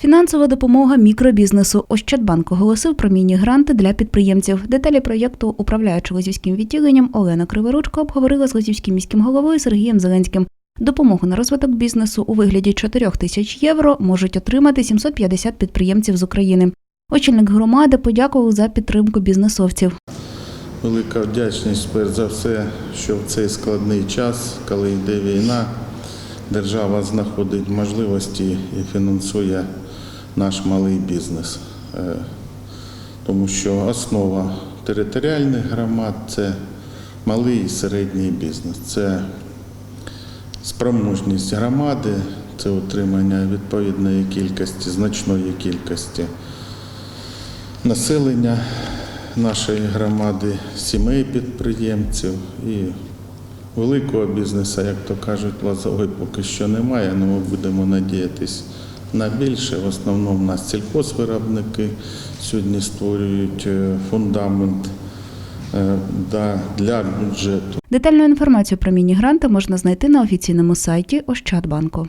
Фінансова допомога мікробізнесу. Ощадбанк оголосив про міні-гранти для підприємців. Деталі проєкту управляючи лозівським відділенням Олена Криворучко обговорила з лозівським міським головою Сергієм Зеленським. Допомогу на розвиток бізнесу у вигляді 4 тисяч євро можуть отримати 750 підприємців з України. Очільник громади подякував за підтримку бізнесовців. Велика вдячність, перш за все, що в цей складний час, коли йде війна, держава знаходить можливості і фінансує наш малий бізнес. Е, Тому що основа територіальних громад це малий і середній бізнес. Це спроможність громади, це отримання відповідної кількості, значної кількості населення нашої громади, сімей підприємців і великого бізнесу, як то кажуть, лазової поки що немає, але ми будемо надіятись на більше. В основному у нас сільхозвиробники сьогодні створюють е, фундамент е, для бюджету. Детальну інформацію про міні-гранти можна знайти на офіційному сайті Ощадбанку.